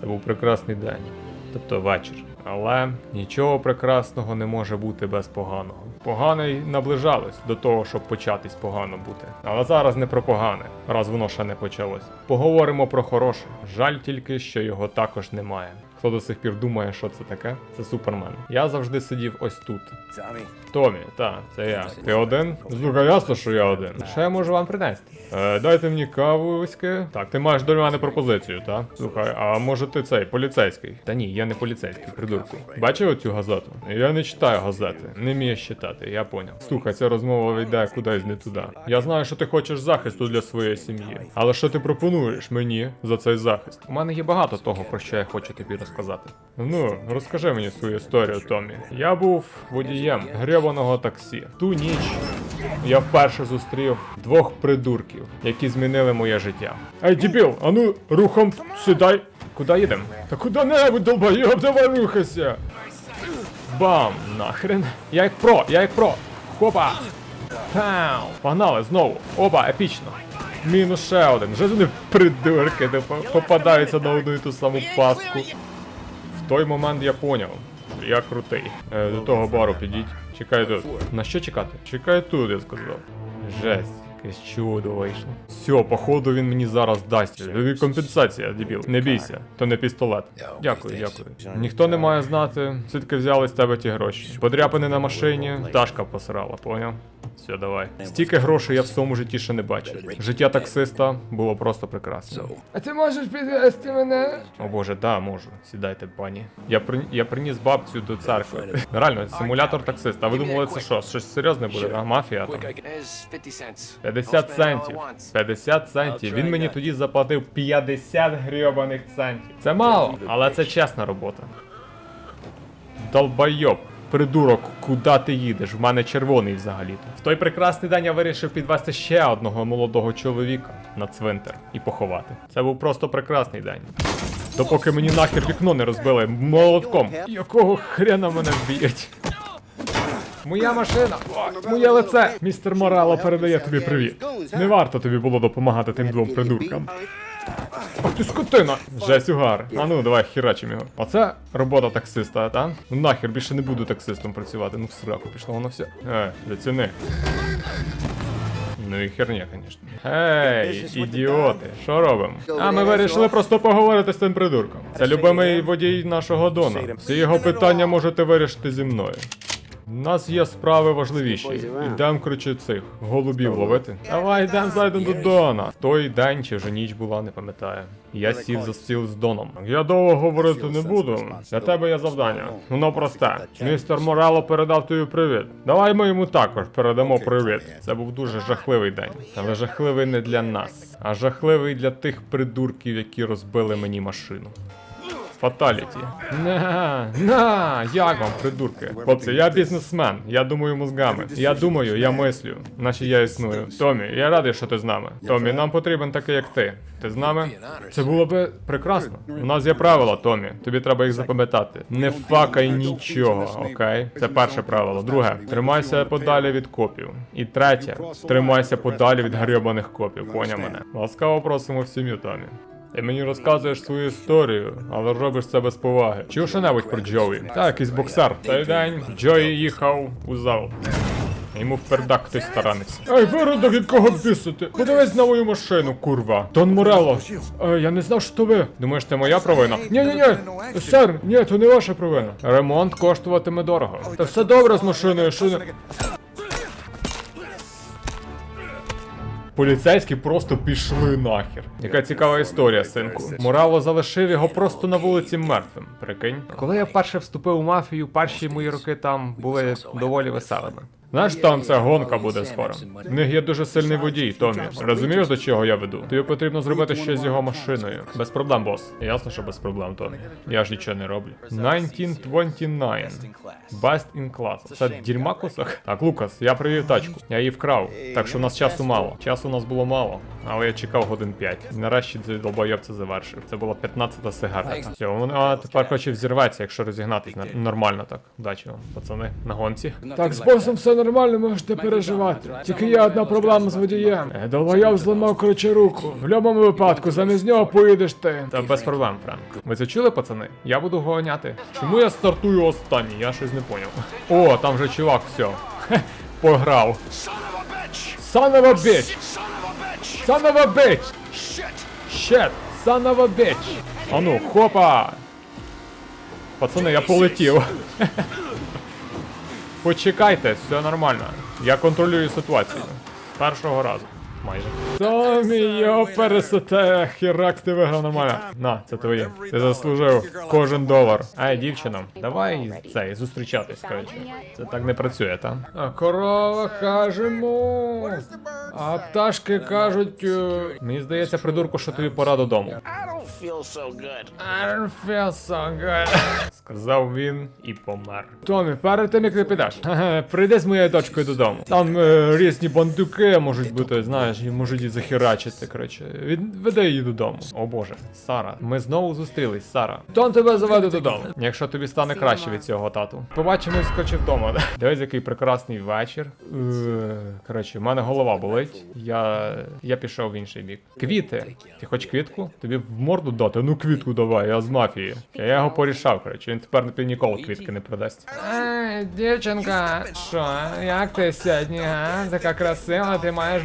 Це був прекрасний день, тобто вечір. Але нічого прекрасного не може бути без поганого. Погане й наближалось до того, щоб початись погано бути. Але зараз не про погане, раз воно ще не почалось. Поговоримо про хороше. Жаль тільки, що його також немає. Хто до сих пір думає, що це таке? Це супермен. Я завжди сидів ось тут. Томі, так, це я. Ти один? Слухай, ясно, що я один. Що я можу вам принести? Е, дайте мені кавуськи. Так, ти маєш до мене пропозицію, так? Слухай, а може ти цей поліцейський? Та ні, я не поліцейський, придурку. Бачив оцю газету? Я не читаю газети. Не вмієш читати, я поняв. Слухай, ця розмова йде кудись не туди. Я знаю, що ти хочеш захисту для своєї сім'ї. Але що ти пропонуєш мені за цей захист? У мене є багато того, про що я хочу тобі розказати. Ну, розкажи мені свою історію, Томі. Я був водієм гребаного таксі. Ту ніч я вперше зустрів двох придурків, які змінили моє життя. Ей, дебіл, а ну рухом сідай. Куди їдемо? Та куди-небудь, долбойоб, давай рухайся. Бам! Нахрен. Я як про, я як про. Хопа! Пау! Погнали знову. Оба, епічно. Мінус ще один. Вже вони придурки, де попадаються на одну і ту саму пастку. Той момент я поняв, я крутий. Е, до того бару підіть. Чекай тут. На що чекати? Чекай тут, я сказав. Жесть. Якесь чудо вийшло. Все, походу він мені зараз дасть. Тобі компенсація, дебіл. Не бійся, то не пістолет. Дякую, дякую. Ніхто не має знати, звідки взяли з тебе ті гроші. Подряпини на машині, пташка посрала, поняв? Все, давай. Стільки грошей я в своєму житті ще не бачив. Життя таксиста було просто прекрасно. А ти можеш підвести мене? О боже, да, можу. Сідайте, пані. Я при... я приніс бабцю до церкви. Реально, симулятор таксиста. А ви думали, це що? Щось серйозне буде? А мафія там? 50 центів. 50 центів. Він мені тоді заплатив 50 грьобаних центів. Це мало, але це чесна робота. Долбойоб. Придурок, куди ти їдеш? В мене червоний взагалі-то. В той прекрасний день я вирішив підвести ще одного молодого чоловіка на цвинтар і поховати. Це був просто прекрасний день. Допоки мені нахер вікно не розбили молотком. Якого хрена мене вб'ють? Моя машина! О, моє лице! Містер Морало передає тобі привіт. Не варто тобі було допомагати тим двом придуркам. Ах ти скотина! Жесть угар. А ну, давай херачим його. Оце робота таксиста, та? Ну нахер більше не буду таксистом працювати. Ну в сраку пішло воно все. Е, заціни. Ну і херня, звісно. Гей, ідіоти, що робимо? А ми вирішили просто поговорити з тим придурком. Це любимий водій нашого Дона. Всі його питання можете вирішити зі мною. У нас є справи важливіші. Ідем, коротше, цих голубів ловити. Давай, йдем зайдемо до Дона. В той день чи вже ніч була, не пам'ятаю. Я сів за стіл з Доном. Я довго говорити не буду. Для тебе є завдання. Воно просте. Містер Морало передав тобі привіт. Давай ми йому також передамо привіт. Це був дуже жахливий день. Але жахливий не для нас, а жахливий для тих придурків, які розбили мені машину. Фаталіті. На, на, як вам, придурки? Хлопці, я бізнесмен, я думаю мозгами. Я думаю, я мислю, наче я існую. Томі, я радий, що ти з нами. Томі, нам потрібен такий, як ти. Ти з нами? Це було би прекрасно. У нас є правила, Томі. Тобі треба їх запам'ятати. Не факай нічого, окей? Це перше правило. Друге, тримайся подалі від копів. І третє, тримайся подалі від гребаних копів. Поняв мене. Ласкаво просимо в сім'ю, Томі. Ти мені розказуєш свою історію, але робиш це без поваги. Чув що-небудь про Джої? Так, якийсь боксер. Той день Джої їхав у зал. Йому в пердак хтось тараниться. Ей, виродок, від кого бісити? Подивись на мою машину, курва. Дон Морело. Е, я не знав, що то ви. Думаєш, це моя провина? Ні, ні, ні. Сер, ні, то не ваша провина. Ремонт коштуватиме дорого. Та все добре з машиною, що не. Поліцейські просто пішли нахер. Яка цікава історія, синку. Морало залишив його просто на вулиці мертвим. Прикинь. Коли я вперше вступив у мафію, перші мої роки там були доволі веселими. Знаєш, там ця гонка буде скоро. В них є дуже сильний водій, Томі. Розумієш, до чого я веду? Тобі потрібно зробити щось з його машиною. Без проблем, бос. Ясно, що без проблем, Томі. Я ж нічого не роблю. 1929. Best in class. Це дерьма кусок? Так, Лукас, я привів тачку. Я її вкрав. Так що у нас часу мало. Часу у нас було мало. Але я чекав годин 5. І нарешті цей долбойоб це завершив. Це була 15-та сигарета. Все, вона тепер хоче взірветься, якщо розігнатись. Нормально так. Удачі вам, пацани. На гонці. Так, з босом все нормально, можете переживати. Тільки є одна проблема з водієм. Е, Долбойов зламав коротше руку. В будь-якому випадку, замість нього поїдеш ти. Та без проблем, Френк. Ви це чули, пацани? Я буду гоняти. Чому я стартую останній? Я щось не поняв. О, там вже чувак, все. Хе, Пограв. Son of a bitch! Son of a bitch! Shit! Son of! Ану, хопа! Пацани, я полетів. Почекайте, все нормально. Я контролюю ситуацію. З першого разу. Майже. Томі, йо, пересете, хіракс, ти виграв нормально. На, це твоє. Ти заслужив кожен долар. Ай, дівчино, давай цей, зустрічатись, коротше. Це так не працює, та? А корова каже му. А пташки кажуть. е, Мені здається, придурку, що тобі пора додому. Feel so good. I don't feel so good. Сказав він і помер. Томі, перед тим як ти підеш. Прийди з моєю дочкою додому. Там е, різні бандюки можуть бути, знаєш, і можуть її захерачити. Коротше, від веди її додому. О боже, Сара, ми знову зустрілись, Сара. Тон тебе заведе додому. Якщо тобі стане краще від цього тату. Побачимось скочи вдома. Дивись, який прекрасний вечір. Е, Коротше, в мене голова болить. Я. я пішов в інший бік. Квіти. Ти хоч квітку? Тобі в морду дати? Ну квітку давай, я з мафії. Я його порішав, коротше. Він тепер тобі ніколи квітки не продасть. Ей, дівчинка, що, як ти сьогодні, а? Така красива, ти маєш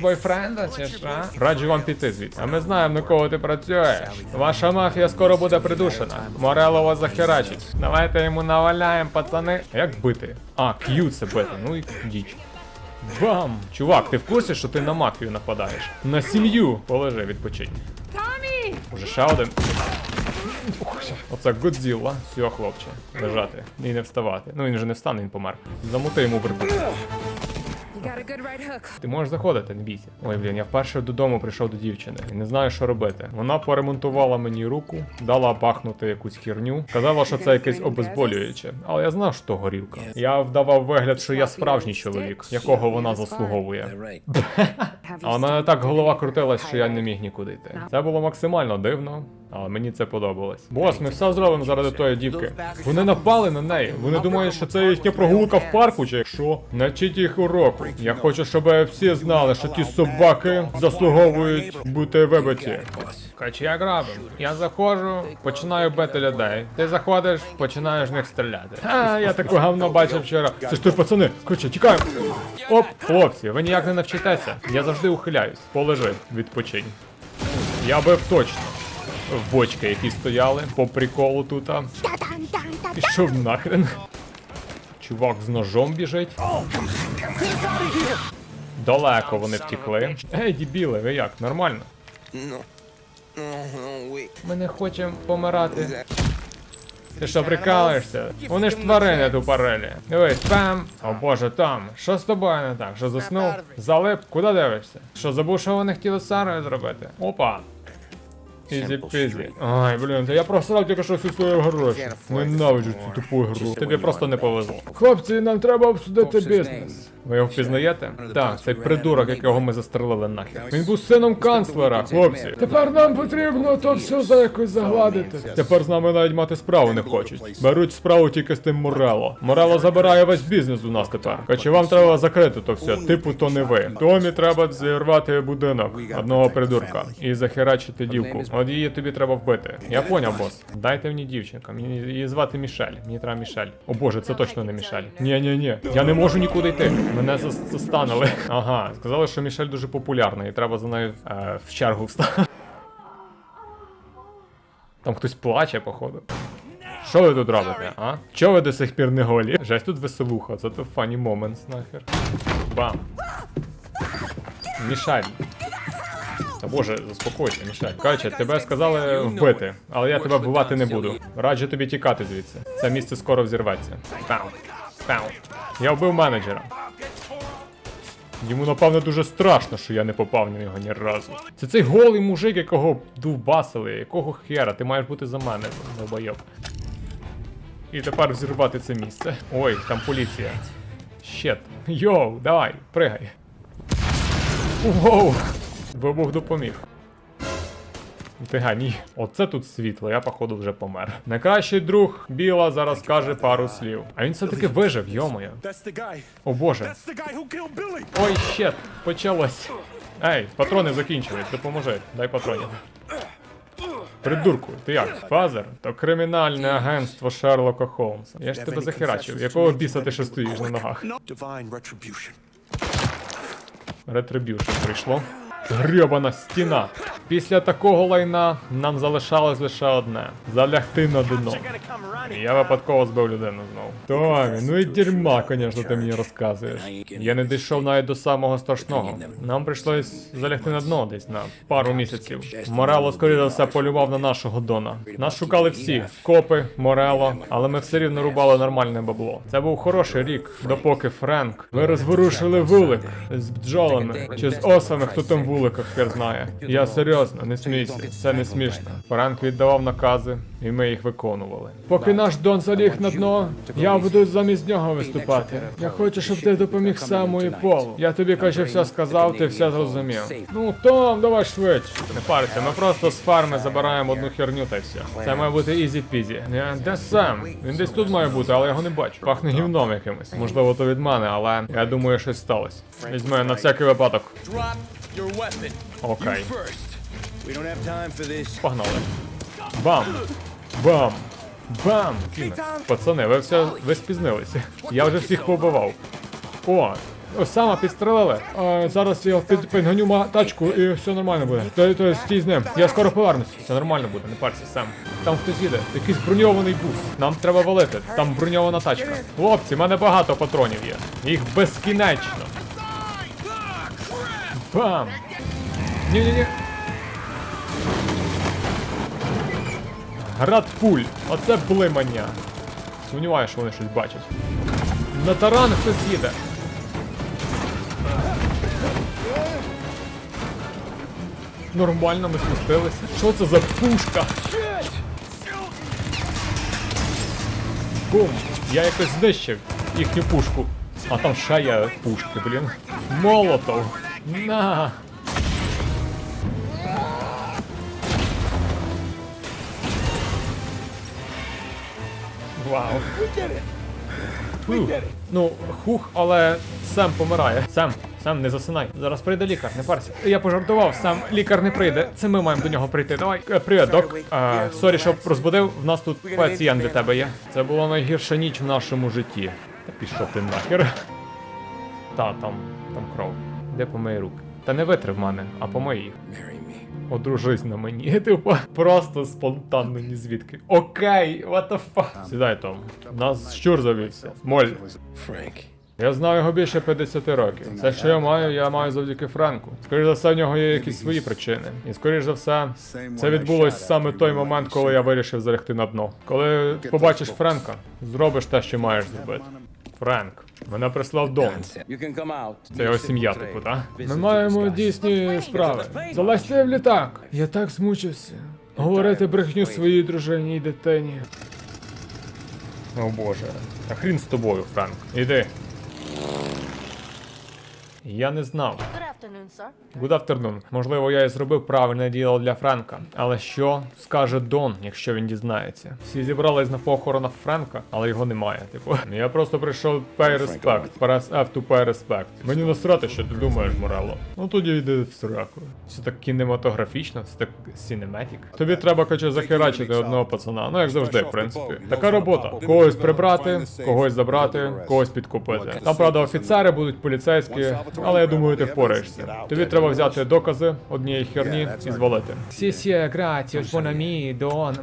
бойфренда чи що? Раджу вам піти звідси. А ми знаємо, на кого ти працюєш. Ваша мафія скоро буде придушена. Морело вас захерачить. Давайте йому наваляємо, пацани. А як бити? А, к'ю це бити. Ну і діч. Бам! Чувак, ти в курсі, що ти на мафію нападаєш? На сім'ю! Полежи, відпочинь. Уже ще один. Оце Годзілла. Все, хлопче. Лежати. І не вставати. Ну він же не встане, він помер. Замути йому верху. Ти можеш заходити, не бійся. Ой, блін, я вперше додому прийшов до дівчини і не знаю, що робити. Вона поремонтувала мені руку, дала бахнути якусь херню. Казала, що це якесь обезболююче. Але я знав, що то горілка. Я вдавав вигляд, що я справжній чоловік, якого вона заслуговує. А мене так голова крутилась, що я не міг нікуди йти. Це було максимально дивно, але мені це подобалось. Бос, ми все зробимо заради тої дівки. Вони напали на неї. Вони думають, що це їхня прогулка в парку, чи що? Навчіть їх уроку. Я хочу, щоб всі знали, що ті собаки заслуговують бути вибиті. Як робимо? Я заходжу, починаю бити людей. Ти заходиш, починаєш в них стріляти. А, я таку говно бачив вчора. Це ж ти, пацани, короче, тікаємо. Оп, хлопці, ви ніяк не навчитеся. Я завжди ухиляюсь. Полежи, відпочинь. Я бив точно. В бочки, які стояли по приколу тут. Пішов нахрен. Чувак з ножом біжить. Далеко вони втікли. Ей, дібіли, ви як? Нормально? Ми не хочемо помирати. Ти що прикалуєшся? Вони ж тварини тупорелі. Дивись, пам. О боже, там. Що з тобою не так? Що заснув? Залип? Куди дивишся? Що забув, що вони хотіли з Сарою зробити? Опа. Ізі пізі. Ай, блін, я просрав тільки що всю свою гроші. Ненавиджу цю тупу гру. Тобі просто не повезло. Хлопці, нам треба обсудити бізнес. Ви його впізнаєте? Так, цей придурок, якого ми застрелили нахер. Він був сином канцлера, хлопці. Тепер нам потрібно то все за якось загладити. Тепер з нами навіть мати справу не хочуть. Беруть справу тільки з тим Морело. Морело забирає весь бізнес у нас тепер. Хоча вам треба закрити то все, типу то не ви. Томі треба зірвати будинок одного придурка і захерачити дівку. От її тобі треба вбити. Я поняв, бос. Дайте мені дівчинка. Мені її звати Мішель. Мені треба Мішель. О боже, це точно не Мішель. Ні, ні, ні. Я не можу нікуди йти. Мене зас- застанили. Ага, сказали, що Мішель дуже популярна і треба за нею е, в чергу встати. Там хтось плаче, походу. Що ви тут робите, а? Чого ви до сих пір не голі? Жесть тут веселуха, це то funny moments нахер. Бам. Мішаль. Та боже, заспокойся, Мішаль. Короче, тебе сказали вбити, але я тебе вбивати не буду. Раджу тобі тікати звідси. Це місце скоро взірветься. Пау. Пау. Я вбив менеджера. Йому, напевно, дуже страшно, що я не попав на нього ні разу. Це цей голий мужик, якого довбасили, якого хера, ти маєш бути за мене, долбойоб. І тепер взірвати це місце. Ой, там поліція. Щет. Йоу, давай, пригай. Воу! Вибух допоміг. Ти геній. Оце тут світло, я походу вже помер. Найкращий друг Біла зараз каже пару слів. А він все-таки вижив, йомоє. О боже. Ой, щет, почалось. Ей, патрони закінчились, допоможи, дай патронів. Придурку, ти як? Фазер? То кримінальне агентство Шерлока Холмса. Я ж тебе захерачив. Якого біса ти ще стоїш на ногах? Retribution. Ретриб'юшн прийшло. Грьобана стіна. Після такого лайна нам залишалось лише одне залягти на дно. Я випадково збив людину знову. Томі, ну і дерьма, звісно, ти мені розказуєш. Я не дійшов навіть до самого страшного. Нам прийшлось залягти на дно десь на пару місяців. Морело, скоріше за все, полював на нашого Дона. Нас шукали всі: копи, Морело, але ми все рівно рубали нормальне бабло. Це був хороший рік, допоки Френк. Ви розворушили вулик з бджолами чи з осами, хто там в вуликах хер знає. Я серйозно, не смійся, це не смішно. Френк віддавав накази, і ми їх виконували. Поки наш Дон заліг на дно, я буду замість нього виступати. Я хочу, щоб ти допоміг Саму і Полу. Я тобі, каже, все сказав, ти все зрозумів. Ну, Том, давай швидше. Не парся, ми просто з фарми забираємо одну херню та все. Це має бути ізі-пізі. Е, Де сам? Він десь тут має бути, але я його не бачу. Пахне гівном якимось. Можливо, то від мене, але я думаю, щось сталося. Візьми на всякий випадок. Окей. Погнали. Бам! Бам! Бам! Пацани, ви все ви спізнилися. Я вже всіх побивав. О! Осама підстрелили. А, зараз я під, підганю тачку і все нормально буде. То, то стій з ним. Я скоро повернусь. Все нормально буде, не парся, Сем. Там хтось їде, якийсь броньований бус. Нам треба валити. Там броньована тачка. Хлопці, в мене багато патронів є. Їх безкінечно. Бам! Ні-ні-ні. Град пуль. Оце блимання. Сумніваюся, що вони щось бачать. На таран хтось їде. Нормально, ми спустилися. Що це за пушка? Бум! Я якось знищив їхню пушку. А там ще є пушки, блін. Молотов. На. Вау. Фух. Ну, хух, але Сем помирає. Сем, Сем, не засинай. Зараз прийде лікар, не парся. Я пожартував, сам лікар не прийде. Це ми маємо до нього прийти. Давай. Е, Привіт, док. А, сорі, що розбудив. В нас тут пацієнт для тебе є. Це була найгірша ніч в нашому житті. Та пішов ти нахер. Та, там, там кров. Де по мої руки? Та не витри в мене, а по моїх. Marry. Одружись на мені, типу, просто спонтанно ні звідки. Окей, what the fuck. Сідай, Том. Нас щур завівся. Моль. Frank. Я знаю його більше 50 років. Все, що я маю, я маю завдяки Френку. Скоріше за все, в нього є якісь свої причини. І скоріш за все, це відбулось саме той момент, коли я вирішив залягти на дно. Коли побачиш Френка, зробиш те, що маєш зробити. Френк, мене прислав out. Це його сім'я, типу, так? Ми маємо дійсні справи. Залазьте в літак. Я так змучився. Говорити брехню своїй дружині і дитині. О боже. А хрін з тобою, Франк. Іди. Я не знав. Good afternoon, sir. Good afternoon. Можливо, я і зробив правильне діло для Френка. Але що скаже Дон, якщо він дізнається? Всі зібрались на похоронах Френка, але його немає. Типу, я просто прийшов pay respect. Press F to pay respect. Мені насрати, що ти думаєш, Морело. Ну тоді йди в сраку. Це так кінематографічно, це так cinematic. Тобі треба каче захерачити одного пацана. Ну як завжди, в принципі. Така робота. Когось прибрати, когось забрати, когось підкупити. Там, правда, офіцери будуть поліцейські, але я думаю, ти впораєшся. Тобі треба взяти докази однієї херні і звалити. Сісє, граті, бонамі, дон.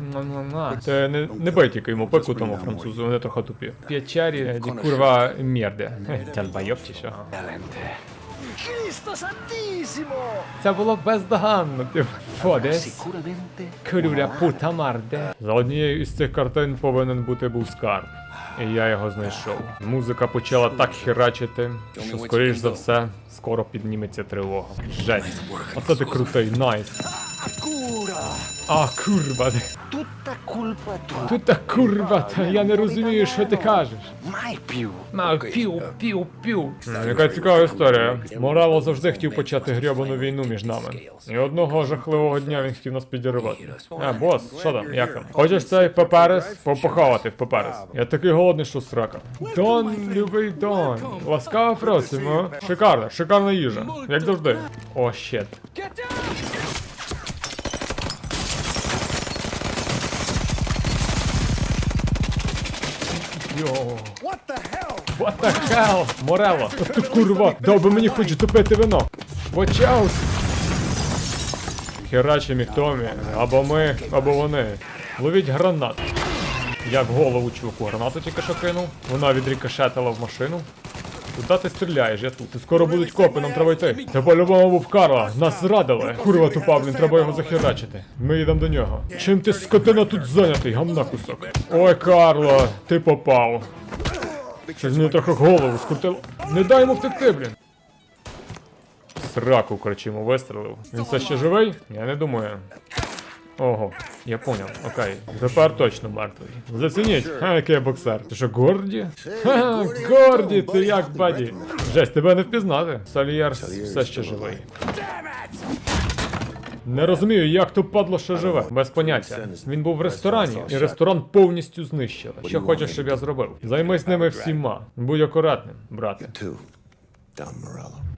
Це не, не бий тільки йому пику тому французу, вони трохи тупі. П'ячарі, ді курва мєрде. Тяльбайоб чи що? Це було бездоганно, типу. Фодес. Курюля пута марде. За однією із цих картин повинен бути був скарб. І я його знайшов. Музика почала так херачити, що скоріш за все скоро підніметься тривога. Жесть. Оце ти крутий, найс. А, курва. Tutta colpa tua. Тут та курва, та я не розумію, що ти кажеш. Mai più. На пів, пів, пів. Яка цікава історія. Морало завжди хотів почати грьобану війну між нами. І одного жахливого дня він хотів нас підірвати. А, бос, що там, як там? Хочеш цей паперес попохавати в паперес? Я такий голодний, що срака. Дон, любий Дон. Ласкаво просимо. Шикарна, шикарна їжа. Як завжди. О, щет. Йо. What the hell? What the hell? Морело, ти курва, дав би мені хоч допити вино. Watch out! Херачі їх або ми, або вони. Ловіть гранат. Я в голову чуваку гранату тільки що кинув. Вона відрікошетила в машину. Куда ти стріляєш? Я тут. Скоро будуть копи, нам треба йти. Це по-любому був Карла. Нас зрадили. Курва тупа, блін, треба його захерачити. Ми йдемо до нього. Чим ти скотина тут зайнятий, гамна кусок? Ой, Карло, ти попав. Щось мені трохи голову скрутило. Не дай йому втекти, блін. Сраку, йому вистрелив. Він все ще живий? Я не думаю. Ого, я поняв, окей. Тепер точно мертвий. Зацініть, ха, який я боксер. Ти що, Горді? Ха, Горді, ти як, баді? Жесть, тебе не впізнати. Сальєр все ще живий. Не розумію, як то падло ще живе. Без поняття. Він був в ресторані, і ресторан повністю знищили. Що хочеш, щоб я зробив? Займись ними всіма. Будь акуратним, брате.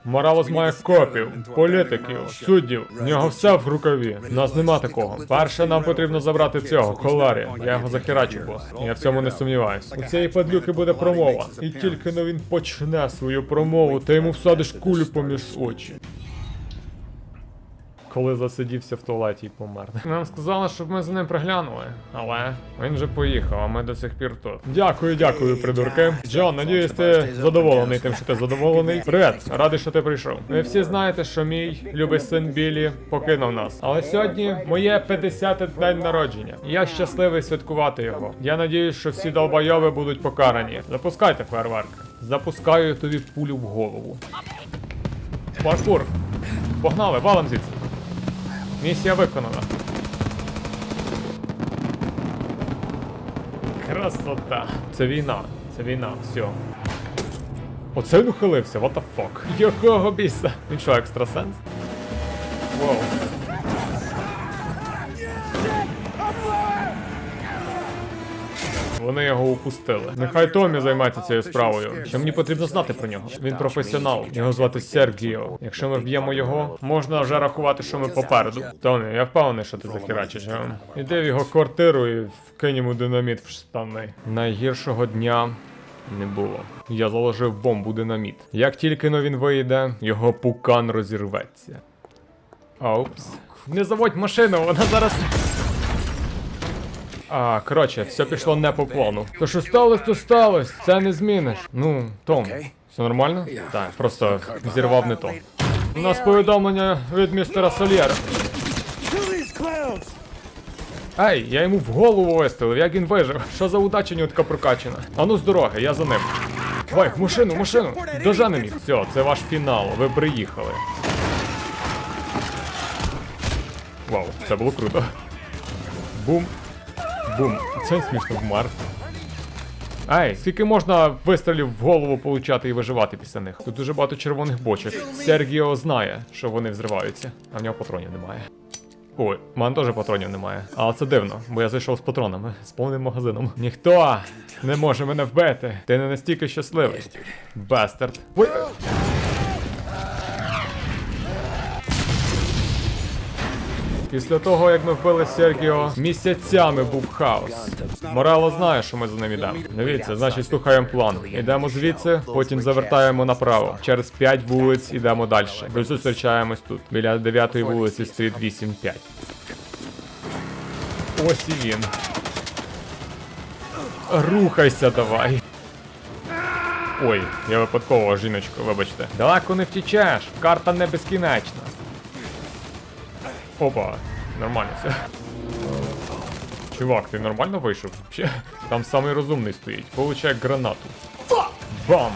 Morello. Має копів, політиків, суддів. В нього все в рукаві. У нас нема такого. Перше нам потрібно забрати цього, Коларі. Я його захерачу, бос. Я в цьому не сумніваюсь. У цієї падлюки буде промова. І тільки но він почне свою промову, ти йому всадиш кулю поміж очі. Коли засидівся в туалеті і помер. Нам сказали, щоб ми за ним приглянули, але він же поїхав, а ми до сих пір тут. Дякую, дякую, придурки. Джон, надіюсь, ти задоволений тим, що ти задоволений. Привіт, радий, що ти прийшов. Ви всі знаєте, що мій любий син Білі покинув нас. Але сьогодні моє 50 день народження. Я щасливий святкувати його. Я надіюсь, що всі долбойови будуть покарані. Запускайте фейерверки. Запускаю тобі пулю в голову. Паркур. Погнали, валом звідси. Місія виконана. Красота. Це війна. Це війна. Все. Оце він ухилився, what the fuck. Якого біса? Він екстрасенс? Воу. Вони його упустили. Нехай Томі займається цією справою. Що мені потрібно знати про нього? Він професіонал. Його звати Сергіо. Якщо ми вб'ємо його, можна вже рахувати, що ми попереду. Томі, я впевнений, що ти захерачиш. Іди в його квартиру і вкинь йому динаміт в штани. Найгіршого дня. Не було. Я заложив бомбу динаміт. Як тільки но він вийде, його пукан розірветься. Аупс. Не заводь машину, вона зараз. А, коротше, все пішло не по плану. То що сталося, то сталося. Це не зміниш. Ну, Том, все нормально? Так, просто зірвав не то. У нас повідомлення від містера Сольєра. Ей, я йому в голову вистрілив, як він вижив. Що за удача нього така? А ну з дороги, я за ним. Давай, в машину, в машину! Доженем їх. Все, це ваш фінал, ви приїхали. Вау, це було круто. Бум. Бум. Це смішно вмер. Ей, скільки можна вистрілів в голову получати і виживати після них? Тут дуже багато червоних бочок. Сергіо знає, що вони взриваються, а в нього патронів немає. Ой, в мене теж патронів немає. Але це дивно, бо я зайшов з патронами, з повним магазином. Ніхто не може мене вбити. Ти не настільки щасливий. Бастард. Ой. Після того, як ми вбили Сергіо, місяцями був хаос. Морало знає, що ми за ним йдемо. Дивіться, значить, слухаємо план. Йдемо звідси, потім завертаємо направо. Через 5 вулиць йдемо далі. Ви зустрічаємось тут. Біля 9 вулиці стоїть 8-5. Ось і він. Рухайся давай. Ой, я випадково, жіночко, вибачте. Далеко не втічеш, карта не безкінечна. Опа, нормально все. Чувак, ти нормально вийшов? Там самий розумний стоїть. Получає гранату. Бам!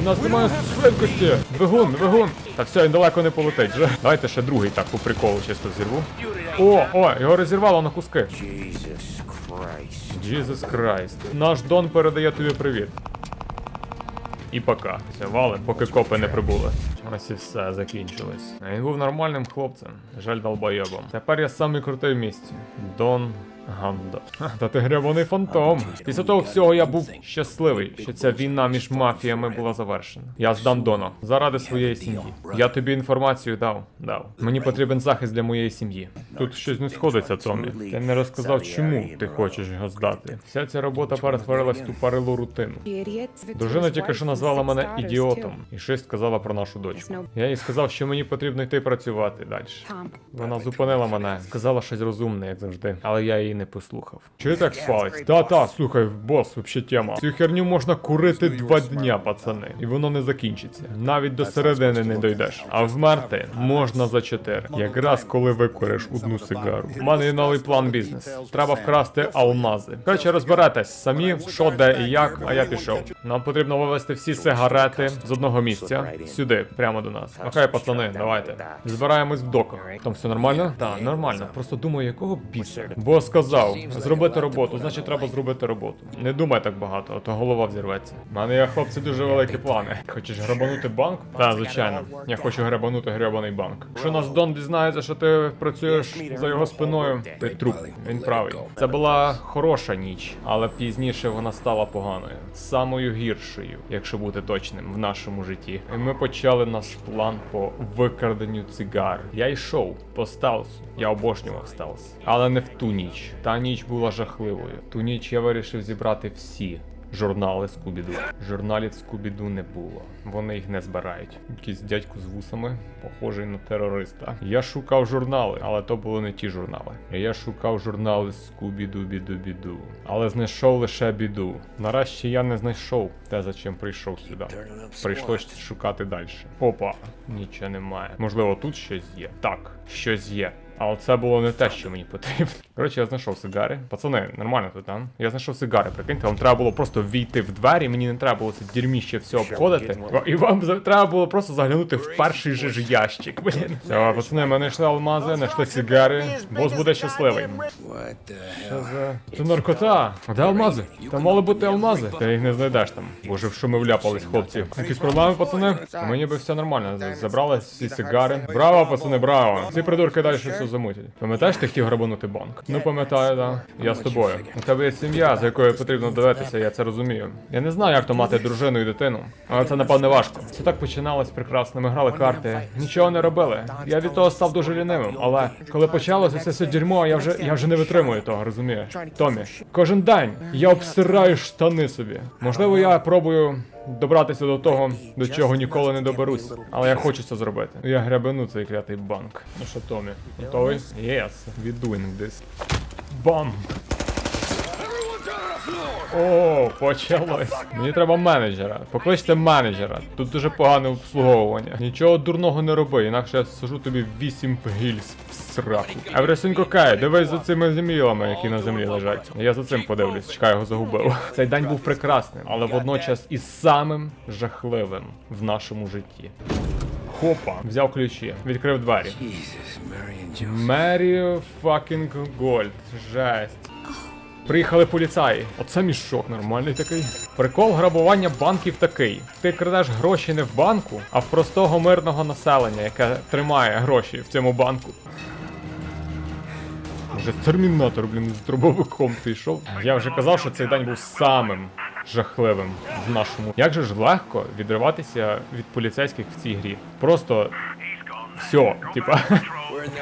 У нас немає швидкості. Двигун, двигун. Та все, він далеко не полетить вже. Давайте ще другий так по приколу чисто взірву. О, о, його розірвало на куски. Jesus Christ. Наш Дон передає тобі привіт. І пока. Все, валим, поки копи не прибули. Ось і все закінчилось. Він був нормальним хлопцем, жаль долбойобом. Тепер я самий крутий в місті. Дон Гандо. Та ти гребаний фантом. Після того всього я був щасливий, що ця війна між мафіями була завершена. Я здам Доно заради своєї сім'ї. Я тобі інформацію дав. Дав. Мені потрібен захист для моєї сім'ї. Тут щось не сходиться, Томі. Ти не розказав, чому ти хочеш його здати. Вся ця робота перетворилась в тупорилу рутину. Дружина тільки що назвала мене ідіотом і щось сказала про нашу дочку. Я їй сказав, що мені потрібно йти працювати далі. Вона зупинила мене, сказала щось розумне, як завжди, але я її не послухав. Чи так спалить? Та-та, слухай, бос, вообще тема. Цю херню можна курити два дня, пацани, і воно не закінчиться. Навіть до середини не дойдеш. А вмерти можна за чотири. Якраз коли викуриш одну сигару. У мене є новий план бізнес. Треба вкрасти алмази. Коротше, розберетесь самі, що де і як, а я пішов. Нам потрібно вивезти всі сигарети з одного місця сюди, прямо до нас. Окей, пацани, давайте. Збираємось в доках. Там все нормально? Так, нормально. Просто думаю, якого біса. Бо сказав, зробити роботу, значить треба зробити роботу. Не думай так багато, а то голова взірветься. У мене є хлопці дуже великі плани. Хочеш грабанути банк? Так, звичайно. Я хочу грабанути гребаний банк. Якщо наш Дон дізнається, що ти працюєш за його спиною, ти труп. Він правий. Це була хороша ніч, але пізніше вона стала поганою. Самою гіршою, якщо бути точним, в нашому житті. І ми почали наш план по викраденню цигар. Я йшов по стелсу. Я обожнював стелс. Але не в ту ніч. Та ніч була жахливою. Ту ніч я вирішив зібрати всі. Журнали Скубіду. Журналів Скубіду не було. Вони їх не збирають. Якийсь дядько з вусами, похожий на терориста. Я шукав журнали, але то були не ті журнали. Я шукав журнали Скубіду біду біду. Але знайшов лише біду. Нарешті я не знайшов те, за чим прийшов сюди. Прийшлось шукати далі. Опа, нічого немає. Можливо, тут щось є. Так, щось є. А оце було не те, що мені потрібно. Коротше, я знайшов сигари. Пацани, нормально тут, а? Я знайшов сигари, прикиньте, вам треба було просто війти в двері, мені не треба було це дерьміще все обходити. І вам треба було просто заглянути в перший же ж ящик, блін. Все, пацани, ми знайшли алмази, знайшли сигари. Бос буде щасливий. Що за... Це наркота. А де алмази? Там мали бути алмази. Ти їх не знайдеш там. Боже, в що ми вляпались, хлопці. Якісь проблеми, пацани? Мені би все нормально. Забрали всі сигари. Браво, пацани, браво. Ці придурки далі все замутять. Пам'ятаєш, ти хотів грабанути банк? Ну пам'ятаю, да. Я з тобою. У тебе є сім'я, за якою потрібно дивитися, я це розумію. Я не знаю, як то мати дружину і дитину, але це напевне важко. Це так починалось прекрасно. Ми грали карти, нічого не робили. Я від того став дуже лінивим, але коли почалося це все дерьмо, я вже я вже не витримую того, розумієш? Томі, кожен день я обсираю штани собі. Можливо, я пробую добратися до того, до чого ніколи не доберусь. Але я хочу це зробити. Я гребену цей клятий банк. Ну що, Томі, готовий? Yes, we doing this. Бам! О, почалось. Мені треба менеджера. Покличте менеджера. Тут дуже погане обслуговування. Нічого дурного не роби, інакше я сажу тобі вісім гільз в сраку. Everything okay, дивись за цими змілами, які на землі лежать. Я за цим подивлюсь, чекай, його загубив. Цей день був прекрасним, але водночас і самим жахливим в нашому житті. Хопа, взяв ключі, відкрив двері. Мері факінг Гольд. Жесть. Приїхали поліцаї. Оце мішок нормальний такий. Прикол грабування банків такий: ти крадеш гроші не в банку, а в простого мирного населення, яке тримає гроші в цьому банку. Вже термінатор, блін, з дробовиком прийшов. Я вже казав, що цей день був самим жахливим в нашому. Як же ж легко відриватися від поліцейських в цій грі? Просто все, типа.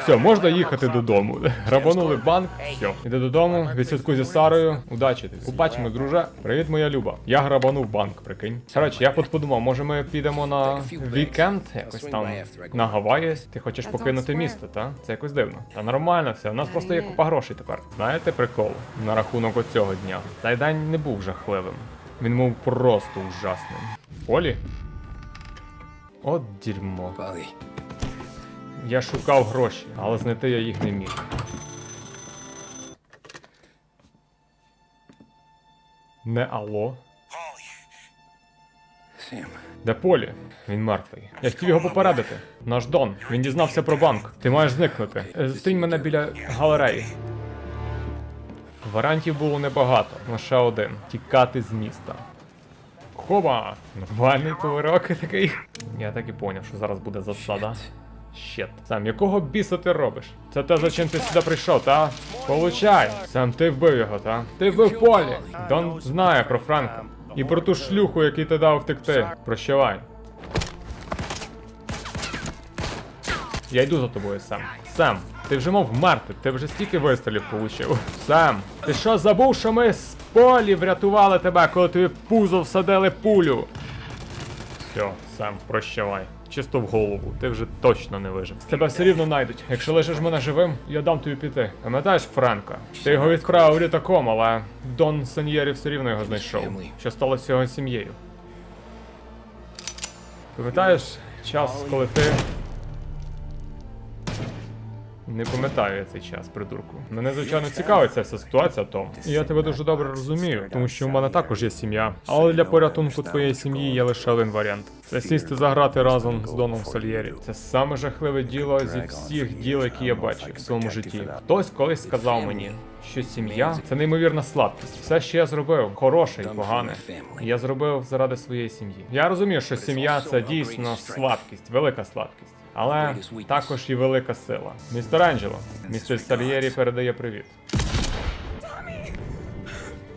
Все, можна їхати додому. Грабанули банк, все. Іди додому, відсвяткуй зі Сарою. Удачі тобі. Побачимо, друже. Привіт, моя люба. Я грабанув банк, прикинь. Коротше, я от подумав, може ми підемо на вікенд, якось там на Гаваї. Ти хочеш покинути місто, та? Це якось дивно. Та нормально все. У нас просто є купа грошей тепер. Знаєте прикол? На рахунок оцього дня. Цей день не був жахливим. Він був просто ужасним. Полі? От дерьмо. Я шукав гроші, але знайти я їх не міг. Не алло. Де Полі? Він мертвий. Я хотів його попередити. Наш Дон. Він дізнався про банк. Ти маєш зникнути. Е, Зустрінь мене біля галереї. Варіантів було небагато, лише один тікати з міста. Хоба! Нормальний повирок такий. Я так і поняв, що зараз буде засада. Щет. Сам, якого біса ти робиш? Це те, за чим ти сюди прийшов, та? Получай! Сам ти вбив його, та? Ти вбив полі! Дон знає про Франка. І про ту шлюху, який ти дав втекти. Прощавай. Я йду за тобою, Сем. Сем, ти вже мав вмерти, ти вже стільки вистрілів получив. Сем, ти що забув, що ми з полі врятували тебе, коли тобі пузо всадили пулю? Все, Сем, прощавай. Чисто в голову, ти вже точно не вижив. З тебе все рівно знайдуть. Якщо лишиш мене живим, я дам тобі піти. Пам'ятаєш Френка? Ти його відправив літаком, але Дон Сеньєрі все рівно його знайшов. Що сталося з його сім'єю? Пам'ятаєш час, коли ти. Не пам'ятаю я цей час, придурку. Мене звичайно цікавить ця вся ситуація, Том. І я тебе дуже добре розумію, тому що в мене також є сім'я. Але для порятунку твоєї сім'ї є лише один варіант: це сісти заграти разом з Доном Сальєрі. Це саме жахливе діло зі всіх діл, які я бачив в своєму житті. Хтось колись сказав мені, що сім'я це неймовірна слабкість. Все, що я зробив, хороше і погане. Я зробив заради своєї сім'ї. Я розумію, що сім'я це дійсно слабкість, велика слабкість. Але також і велика сила. Містер Анджело, містер Сальєрі передає привіт.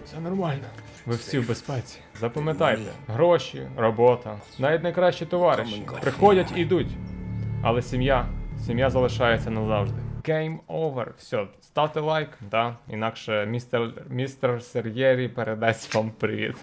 Все нормально. Ви всі в безпеці. Запам'ятайте, гроші, робота, навіть найкращі товариші приходять і йдуть. Але сім'я, сім'я залишається назавжди. Game over. Все, ставте лайк, да? інакше містер, містер Сергєрі передасть вам привіт.